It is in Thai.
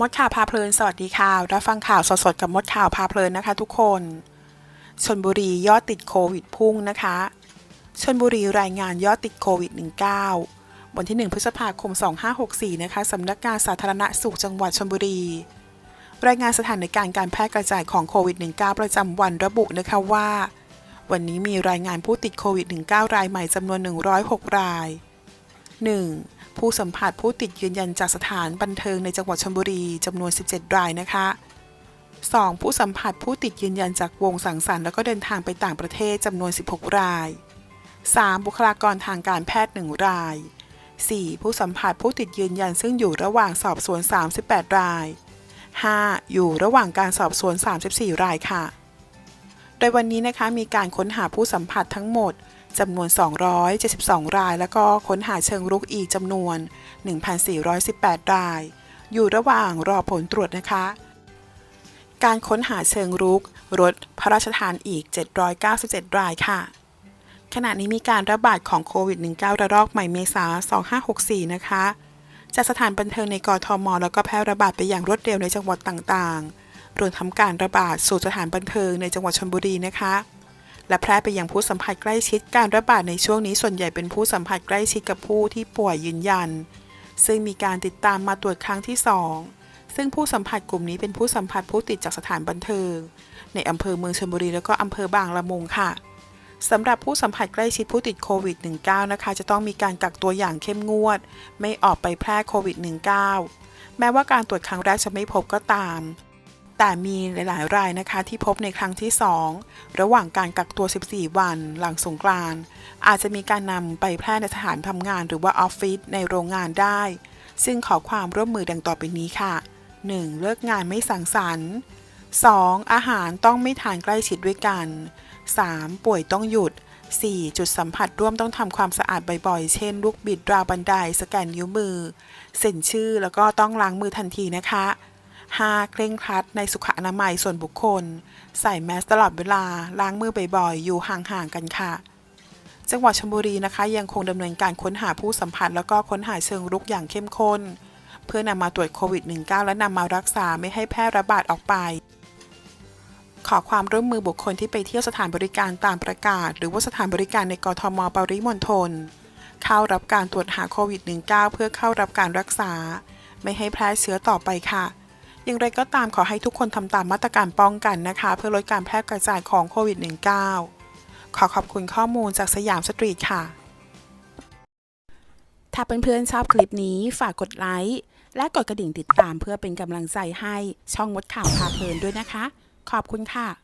มดข่าวพาเพลิน สวัสดีค่ะ รับฟังข่าวสดๆกับมดข่าวพาเพลินนะคะทุกคนชนบุรียอดติดโควิดพุ่งนะคะชนบุรีรายงานยอดติดโควิด -19 วันที่ 1 พฤษภาคม 2564 นะคะสำนักงานสาธารณสุขจังหวัดชนบุรี รายงานสถานการณ์การแพร่กระจายของโควิด -19 ประจำวันระบุนะคะว่า วันนี้มีรายงานผู้ติดโควิด -19 รายใหม่จำนวน 106 ราย 1. ผู้สัมผัสผู้ติดยืนยันจากสถานบันเทิงในจังหวัดชลบุรีจำนวน 17 รายนะคะ 2. ผู้สัมผัสผู้ติดยืนยันจากวงสังสรรค์แล้วก็เดินทางไปต่างประเทศจำนวน 16 ราย 3. บุคลากรทางการแพทย์ 1 ราย 4. ผู้สัมผัสผู้ติดยืนยันซึ่งอยู่ระหว่างสอบสวน 38 ราย 5. อยู่ระหว่างการสอบสวน 34 รายค่ะ โดยวันนี้นะคะมีการค้นหาผู้สัมผัสทั้งหมด จำนวน 272 ราย แล้วก็ค้นหาเชิงรุกอีกจำนวน 1,418 ราย อยู่ระหว่างรอผลตรวจนะคะ การค้นหาเชิงรุกรถพระราชทานอีก 797 รายค่ะ ขณะนี้มีการระบาดของโควิด -19 ระลอกใหม่เมษา 2564 นะคะ จากสถานบันเทิงในกทม แล้วก็แพร่ระบาดไปอย่างรวดเร็วในจังหวัดต่างๆรวมทั้งการระบาดสู่สถานบันเทิงในจังหวัดชลบุรีนะคะ และแพร่ไปยังผู้สัมผัสใกล้ชิดการระบาดในช่วงนี้ส่วนใหญ่เป็นผู้สัมผัสใกล้ชิดกับผู้ที่ป่วยยืนยัน ซึ่งมีการติดตามมาตรวจครั้งที่ 2 ซึ่งผู้สัมผัสกลุ่มนี้เป็นผู้สัมผัสผู้ติดจากสถานบันเทิง ในอำเภอเมืองชลบุรีแล้วก็อำเภอบางละมุงค่ะสำหรับผู้สัมผัสใกล้ชิดผู้ติดโควิด -19 นะคะ จะต้องมีการกักตัวอย่างเข้มงวด ไม่ออกไปแพร่โควิด -19 แม้ว่าการตรวจครั้งแรกจะไม่พบก็ตาม แต่มีหลายๆ รายนะคะที่พบในครั้งที่ 2 ระหว่างการกักตัว 14 วันหลังสงกรานต์อาจจะมีการนำไปแพร่ในสถานทำงานหรือว่าออฟฟิศในโรงงานได้ ซึ่งขอความร่วมมือดังต่อไปนี้ค่ะ 1. เลิกงานไม่สังสรรค์ 2. อาหารต้องไม่ทานใกล้ชิดด้วยกัน 3. ป่วยต้องหยุด 4. จุดสัมผัสร่วมต้องทำความสะอาดบ่อยๆ เช่น ลูกบิดราวบันได สแกนนิ้วมือ เซ็นชื่อแล้วก็ต้องล้างมือทันทีนะคะ 5. เคร่งครัดในสุขอนามัยส่วนบุคคล ใส่แมสตลอดเวลา ล้างมือบ่อยๆ อยู่ห่างๆ กันค่ะ จังหวัดชลบุรีนะคะ ยังคงดำเนินการค้นหาผู้สัมผัสแล้วก็ค้นหาเชิงรุกอย่างเข้มข้น เพื่อนำมาตรวจโควิด -19 และนำมารักษาไม่ให้แพร่ระบาดออกไป ขอความร่วมมือบุคคลที่ไปเที่ยวสถานบริการตามประกาศ หรือว่าสถานบริการในกทมปริมณฑลเข้ารับการตรวจหาโควิด -19 เพื่อเข้ารับการรักษา ไม่ให้แพร่เชื้อต่อไปค่ะ อย่างไรก็ตามขอให้ทุกคนทำตามมาตรการป้องกันนะคะ เพื่อลดการแพร่กระจายของโควิด -19 ขอขอบคุณข้อมูลจากสยามสตรีทค่ะ ถ้าเพื่อนๆชอบคลิปนี้ฝากกดไลค์และกดกระดิ่งติดตามเพื่อเป็นกำลังใจให้ช่องมดข่าวพาเพลินด้วยนะคะ ขอบคุณค่ะ